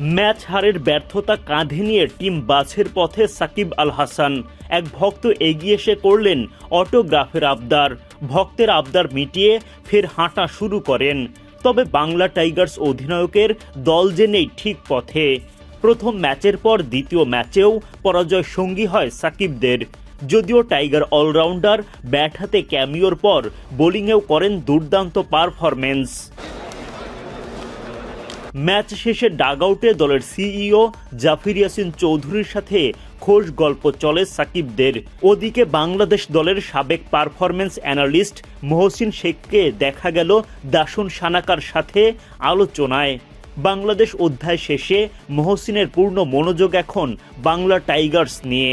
Match হারের ব্যর্থতা কাঁধে নিয়ে টিম বাছের পথে সাকিব আল হাসান। এক ভক্ত এগিয়ে এসে করলেন অটোগ্রাফের আবদার। ভক্তের আবদার মিটিয়ে ফের হাঁটা শুরু করেন। তবে বাংলা টাইগার্স অধিনায়কের দল যে নেই ঠিক পথে। প্রথম ম্যাচের পর দ্বিতীয় ম্যাচেও পরাজয় সঙ্গী হয় সাকিবদের। যদিও টাইগার অলরাউন্ডার ব্যাট হাতে ক্যামিওর পর বোলিংয়েও করেন দুর্দান্ত পারফরমেন্স ম্যাচ শেষে ডাগআউটে দলের সিইও জাফির ইয়াসিন চৌধুরীর সাথে খোশ গল্প চলে সাকিবদের। ওদিকে বাংলাদেশ দলের সাবেক পারফরমেন্স অ্যানালিস্ট মহসিন শেখকে দেখা গেল দাসুন সানাকার সাথে আলোচনায়। বাংলাদেশ অধ্যায় শেষে মহসিনের পূর্ণ মনোযোগ এখন বাংলা টাইগার্স নিয়ে।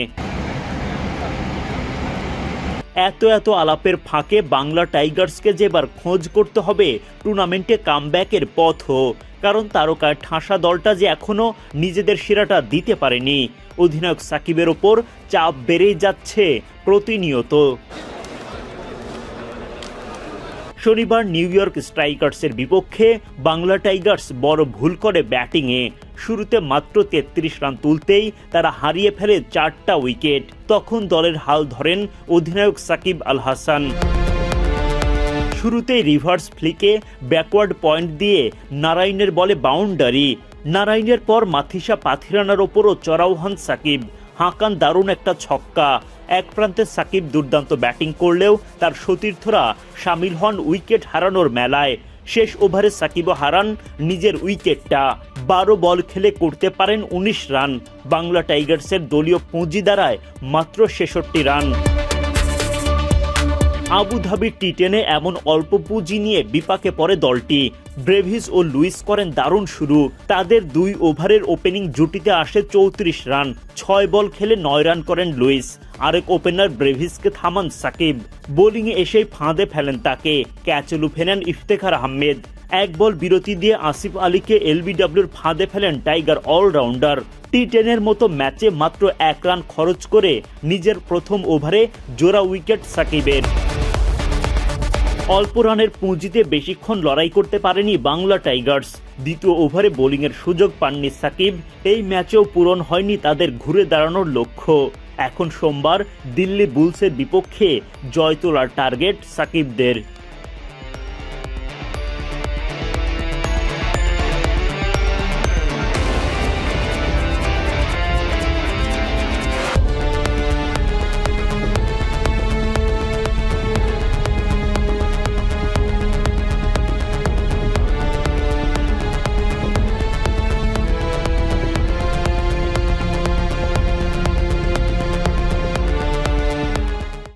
এত এত আলাপের ফাঁকে বাংলা টাইগার্সকে যেবার খোঁজ করতে হবে, টুর্নামেন্টে কামব্যাকের পথও। কারণ তারকার ঠাসা দলটা যে এখনও নিজেদের সেরাটা দিতে পারেনি। অধিনায়ক সাকিবের ওপর চাপ বেড়েই যাচ্ছে প্রতিনিয়ত। শনিবার নিউ ইয়র্ক স্ট্রাইকার্সের বিপক্ষে বাংলা টাইগার্স বড় ভুল করে ব্যাটিংয়ে। শুরুতে মাত্র তেত্রিশ রান তুলতেই তারা হারিয়ে ফেলে চারটা উইকেট। তখন দলের হাল ধরেন অধিনায়ক সাকিব আল হাসান। শুরুতেই রিভার্স ফ্লিকে ব্যাকওয়ার্ড পয়েন্ট দিয়ে নারায়ণের বলে বাউন্ডারি। নারায়ণের পর মাথিসা পাথিরানার ওপরও চড়াও হন সাকিব। হাঁকান দারুণ একটা ছক্কা। এক প্রান্তে সাকিব দুর্দান্ত ব্যাটিং করলেও তার সতীর্থরা সামিল হন উইকেট হারানোর মেলায়। শেষ ওভারে সাকিবও হারান নিজের উইকেটটা। বারো বল খেলে করতে পারেন উনিশ রান। বাংলা টাইগার্সের দলীয় পুঁজি দ্বারায় মাত্র ছেষট্টি রান। আবুধাবি টি টেনে এমন অল্প পুঁজি নিয়ে বিপাকে পড়ে দলটি। ব্রেভিস ও লুইস করেন দারুণ শুরু। তাদের দুই ওভারের ওপেনিং জুটিতে আসে চৌত্রিশ রান, ছয় বল খেলে নয় রান করেন লুইস। আরেক ওপেনার ব্রেভিসকে থামান সাকিব। বোলিংয়ে এসেই ফাঁদে ফেলেন তাকে। ক্যাচলু ফেনেন ইফতেখার আহমেদ। এক বল বিরতি দিয়ে আসিফ আলীকে এলবিডব্লিউর ফাঁদে ফেলেন টাইগার অলরাউন্ডার। টি টেনের মতো ম্যাচে মাত্র এক রান খরচ করে নিজের প্রথম ওভারে জোড়া উইকেট সাকিবের। অল্প রানের পুঁজিতে বেশিক্ষণ লড়াই করতে পারেনি বাংলা টাইগার্স। দ্বিতীয় ওভারে বোলিংয়ের সুযোগ পাননি সাকিব। এই ম্যাচেও পূরণ হয়নি তাদের ঘুরে দাঁড়ানোর লক্ষ্য। এখন সোমবার দিল্লি বুলসের বিপক্ষে জয় তোলার টার্গেট সাকিবদের।